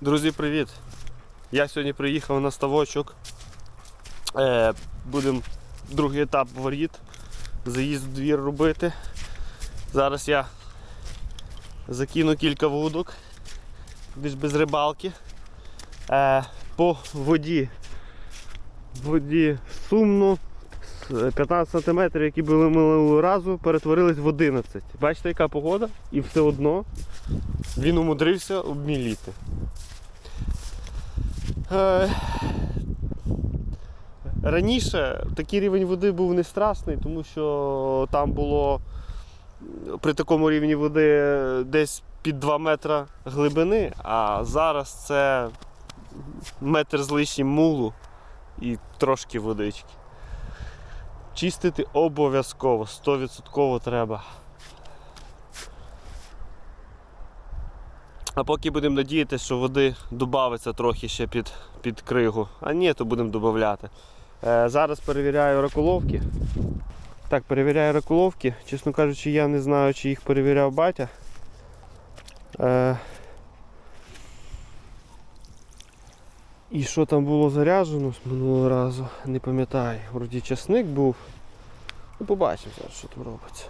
Друзі, привіт! Я сьогодні приїхав на ставочок. Е, Будемо другий етап воріт. Заїзд в двір робити. Зараз я закину кілька вудок, більш без рибалки. Е, по воді. Воді сумно. 15 см, які були минулого разу, перетворились в 11. Бачите, яка погода? І все одно він умудрився обміліти. Е, Раніше такий рівень води був не страшний, тому що там було при такому рівні води десь під 2 метра глибини, а зараз це метр з лишнім мулу і трошки водички. Чистити обов'язково, 100% треба. А поки будемо надіятися, що води додається трохи ще під, під кригу. А ні, то будемо додати. Е, зараз перевіряю раколовки. Так, перевіряю раколовки. Чесно кажучи, я не знаю, чи їх перевіряв батя. Е, і що там було заряджено з минулого разу, не пам'ятаю. Вроді часник був. Ну, побачимо зараз, що там робиться.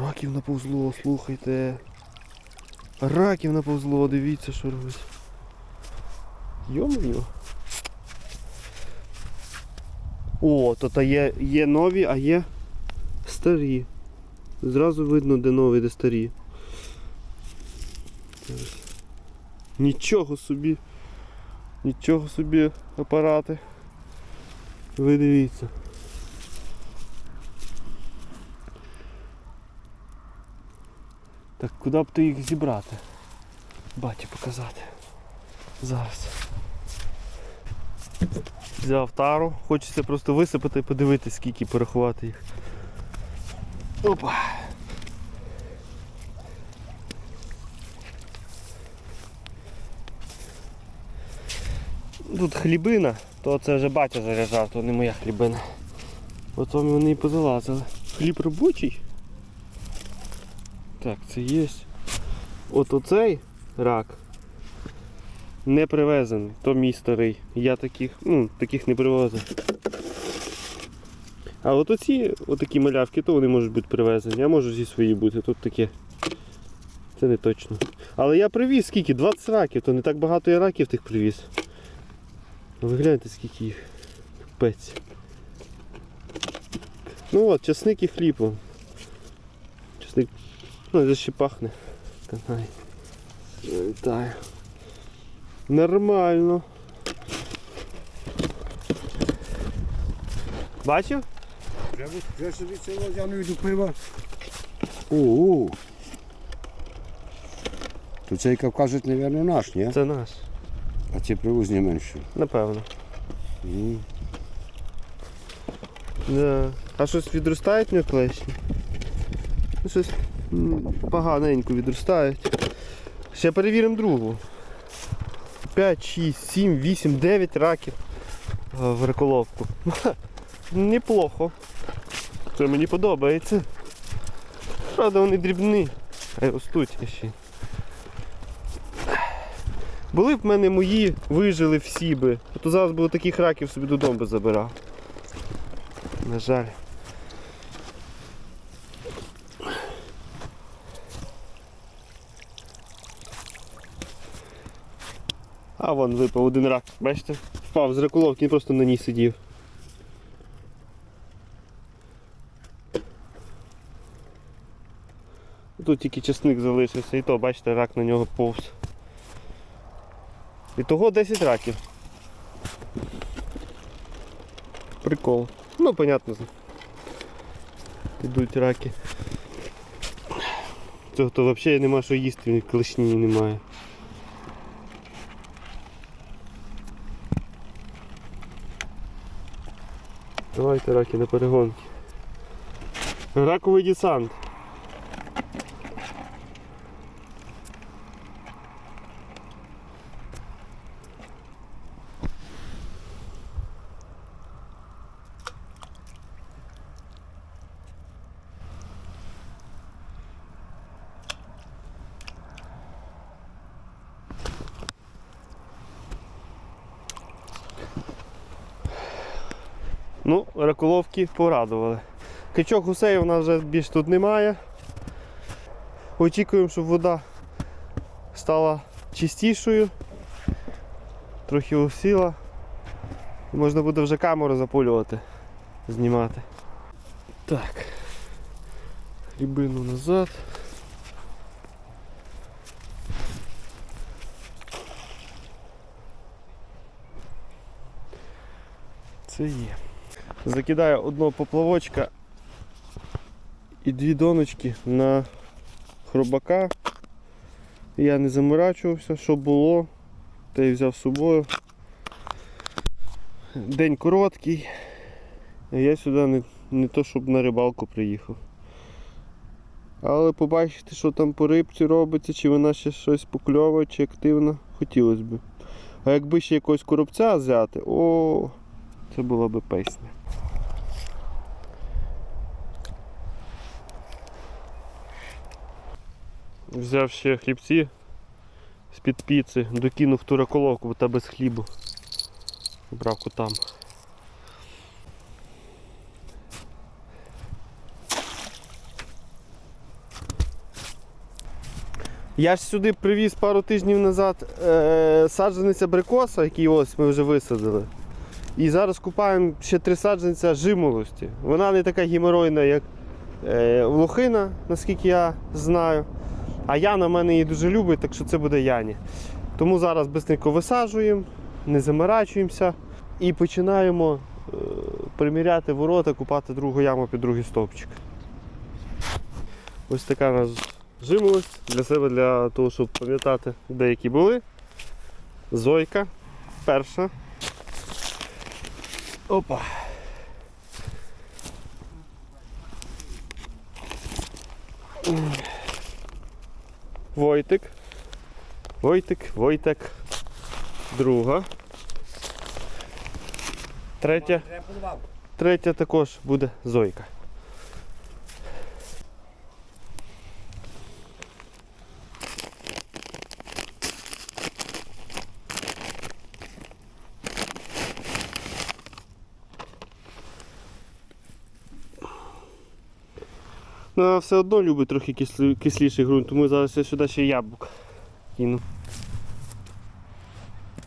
Раків наповзло, слухайте. Раків наповзло, дивіться, що робить. Йо-моє. О, то та є, є нові, а є старі. Зразу видно, де нові, де старі. Нічого собі. Нічого собі апарати. Ви дивіться. Так куди б ти їх зібрати? Баті показати. Зараз. Взяв тару, хочеться просто висипати і подивитися, скільки порахувати їх. Опа. Тут хлібина, то це вже батя заряджав, то не моя хлібина. От вам вони і позалазили. Хліб робочий. Так, це є. От оцей рак не привезений, то мій старий. Я таких, ну, таких не привозив. А от оці отакі малявки, то вони можуть бути привезені, а можуть зі свої бути. Тут таке. Це не точно. Але я привіз скільки? 20 раків, то не так багато я раків тих привіз. Ви гляньте скільки їх. Капець. Ну от, часник і хліб. Часник. Ну, це ще пахне. Вітаю. Нормально. Бачив? Вже собі це водяну до пива. О, То цей Кавказець, мабуть, наш, ні? Це наш. А ці привозні менше. Напевно. М. Да. А щось відростають нього клешні? Ну, Щось поганенько відростають. Ще перевіримо другу. 5, 6, 7, 8, 9 раків е, в реколовку. Неплохо. Це мені подобається. Правда, вони дрібні. А й ростуть ще. Були б в мене мої, вижили всі би. То зараз би таких раків собі додому би забирав. На жаль. А вон випав один рак, бачите? Впав з рекуловки, він просто на ній сидів. Тут тільки чесник залишився і то, бачите, рак на нього повз. І того 10 раків. Прикол. Ну, понятно. Ідуть раки. Цього то взагалі нема що їсти, ні клешні немає. Давайте раки на перегонки. Раковий десант. Ну, раколовки порадували. Качок гусей у нас вже більш тут немає. Очікуємо, щоб вода стала чистішою, трохи усіла. Можна буде вже камеру запулювати, знімати. Так. Рібину назад. Це є. Закидаю одного поплавочка і дві доночки на хробака. Я не заморачувався, що було, те й взяв з собою. День короткий, а я сюди не, не то щоб на рибалку приїхав. Але побачити, що там по рибці робиться, чи вона ще щось покльовує, чи активно, хотілося б. А якби ще якогось коробця взяти, о, це була би песня. Взяв ще хлібці з-під піци, докинув ту раколовку, бо та без хлібу. Брав там. Я ж сюди привіз пару тижнів назад е, саджанець абрикоса, який ось ми вже висадили. І зараз купаємо ще три саджанця жимолості. Вона не така геморойна, як е, лохина, наскільки я знаю. А Яна мене її дуже любить, так що це буде Яні. Тому зараз швидко висаджуємо, не заморачуємося і починаємо е, приміряти ворота, купати другу яму під другий стовпчик. Ось така у нас жимолость для себе, для того, щоб пам'ятати, деякі були. Зойка перша. Опа. Войтик. Войтик, Войтек. Друга. Третя. Третя також буде Зойка. Ну, вона все одно любить трохи кислі, кисліший ґрунт, тому зараз я сюди ще яблук кину.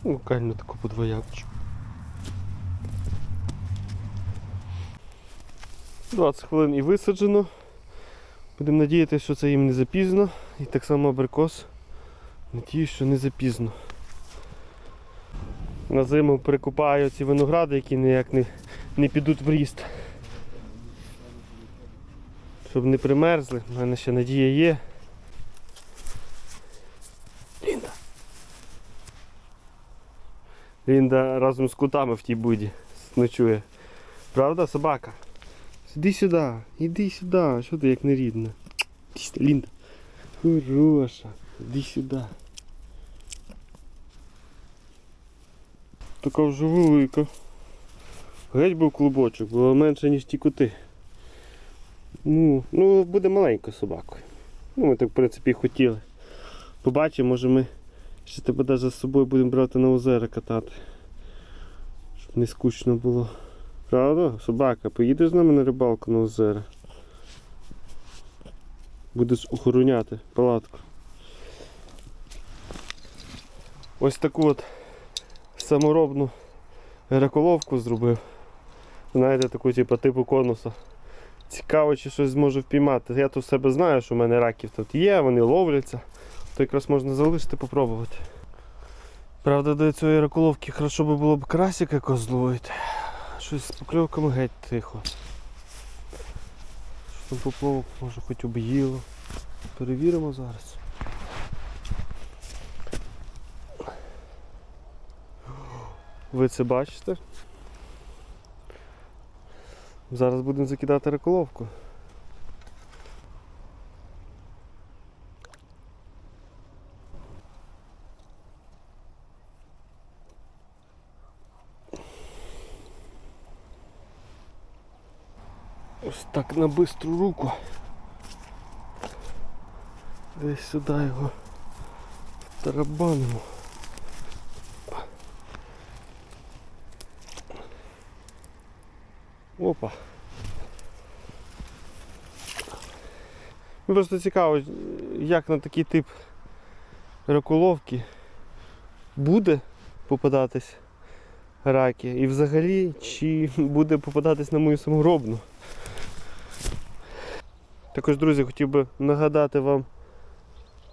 Ну, Локально таку по два яблучка. 20 хвилин і висаджено. Будемо надіятися, що це їм не запізно. І так само абрикос. Надіюсь, що не запізно. На зиму прикупаю ці виногради, які ніяк не, не підуть в ріст. Щоб не примерзли, в мене ще надія є. Лінда. Лінда разом з кутами в тій буді ночує. Правда, собака? Іди сюди, іди сюди, що ти як не рідна. Іди сюди, Лінда. Хороша, іди сюди. Така вже велика. Геть був клубочок, було менше, ніж ті кути. Ну, ну буде маленькою собакою. Ну, ми так в принципі хотіли. Побачимо, може ми ще тебе навіть з собою будемо брати на озера катати. Щоб не скучно було. Правда? Собака, поїдеш з нами на рибалку на озера. Будеш охороняти палатку. Ось таку от саморобну раколовку зробив. Знаєте, таку типу типу конуса. Цікаво, чи щось зможу впіймати. Я тут себе знаю, що в мене раків тут є, вони ловляться. То якраз можна залишити, попробувати. Правда, до цієї раколовки хорошо би було б красика якось зловити. Щось з покльовками геть тихо. Що там поплавок, може хоч об'їло. Перевіримо зараз. Ви це бачите? Зараз будемо закидати раколовку. Ось так на бистру руку. Десь сюди його тарабанимо. Опа. Ну, Просто цікаво, як на такий тип ракуловки буде попадатись раки. І взагалі, чи буде попадатись на мою самогробну. Також, друзі, хотів би нагадати вам,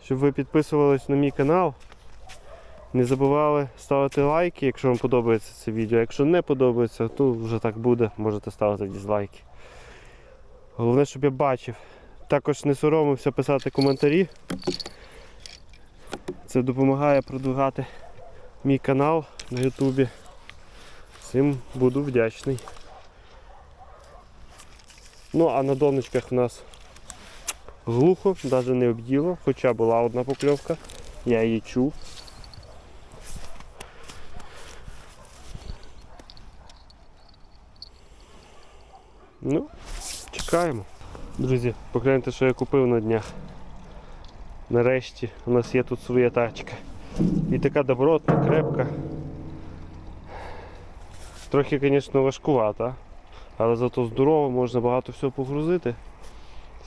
щоб ви підписувались на мій канал. Не забували ставити лайки, якщо вам подобається це відео. Якщо не подобається, то вже так буде, можете ставити дізлайки. Головне, щоб я бачив. Також не соромився писати коментарі. Це допомагає продвигати мій канал на Ютубі. Цим буду вдячний. Ну, а на донечках у нас глухо, навіть не обділо, хоча була одна покльовка, я її чув. Ну, чекаємо. Друзі, погляньте, що я купив на днях. Нарешті у нас є тут своя тачка. І така добротна, крепка. Трохи, звісно, важкувата, але зато здорово, можна багато всього погрузити.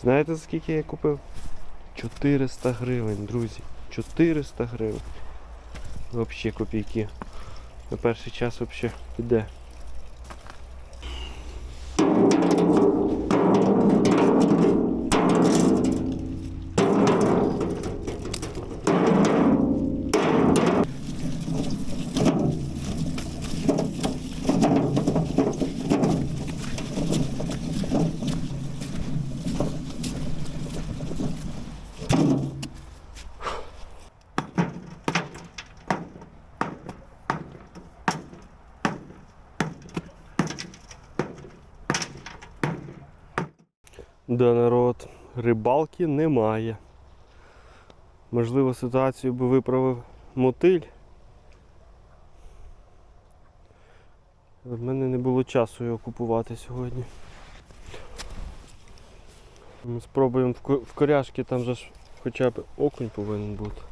Знаєте скільки я купив? 400 гривень, друзі. 400 гривень. Взагалі копійки. На перший час взагалі піде. Да, народ, рибалки немає. Можливо, ситуацію би виправив мотиль. В мене не було часу його купувати сьогодні. Ми спробуємо в коряшки, там же ж хоча б окунь повинен бути.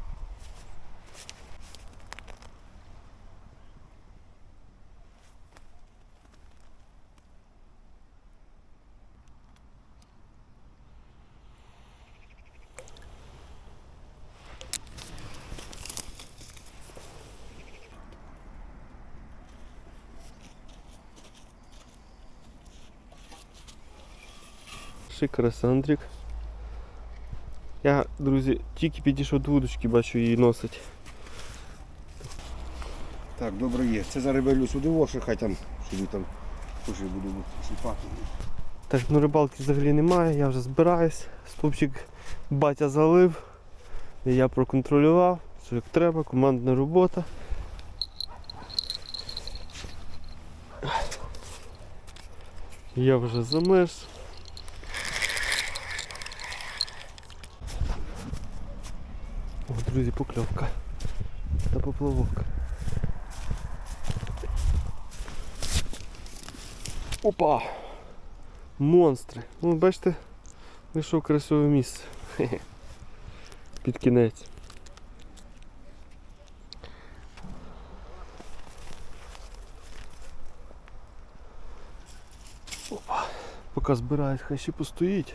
Шикара Сандрік. Я, друзі, тільки підійшов до вудочки, бачу її носить. Так, добре є. Це зараз вилю сюди, воши, хай там собі там уже буду сіпати. Так, ну рибалки взагалі немає, я вже збираюсь. Стовпчик батя залив. Я проконтролював, що як треба, командна робота. Я вже замерз. Друзі, покльовка. Та поплавок. Опа! Монстри. Ну, бачите, знайшов красиве місце. Під кінець. Опа. Поки збирають, хай ще постоїть.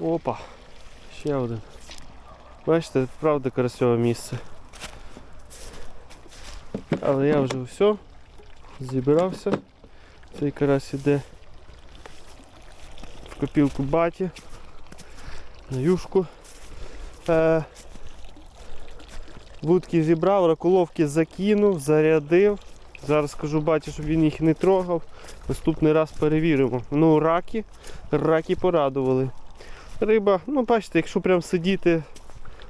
Опа. Ще один. Бачите, правда красиве місце. Але я вже все зібрався. Цей карась іде в копілку баті, на юшку. Е, вудки зібрав, ракуловки закинув, зарядив. Зараз скажу баті, щоб він їх не трогав. Наступний раз перевіримо. Ну, раки, раки порадували. Риба, ну бачите, якщо прям сидіти,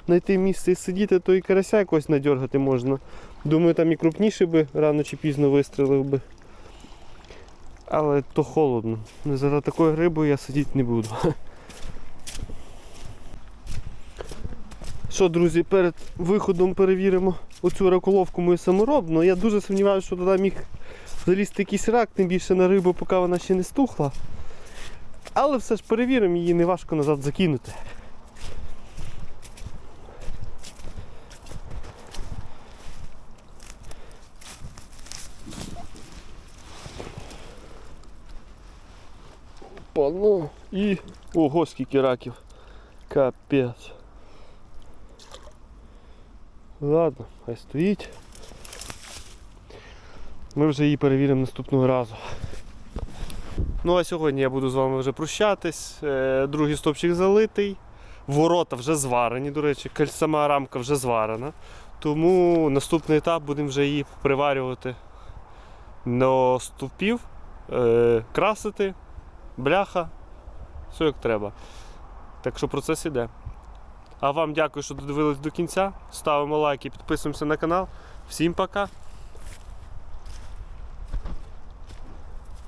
знайти місце і сидіти, то і карася якось надергати можна. Думаю, там і крупніше би рано чи пізно вистрілив би. Але то холодно. За такою рибою я сидіти не буду. Що, друзі, перед виходом перевіримо оцю раколовку мою саморобну. Я дуже сумніваюся, що туди міг залізти якийсь рак, тим більше на рибу, поки вона ще не стухла. Але все ж перевіримо, її не важко назад закинути. Пану і ого, скільки раків. Капець. Ладно, хай стоїть. Ми вже її перевіримо наступного разу. Ну а сьогодні я буду з вами вже прощатись. Е, Другий стопчик залитий. Ворота вже зварені, до речі, сама рамка вже зварена. Тому наступний етап будемо вже її приварювати до стовпів, е, красити, бляха, все як треба. Так що процес іде. А вам дякую, що додивились до кінця. Ставимо лайки, підписуємося на канал. Всім пока!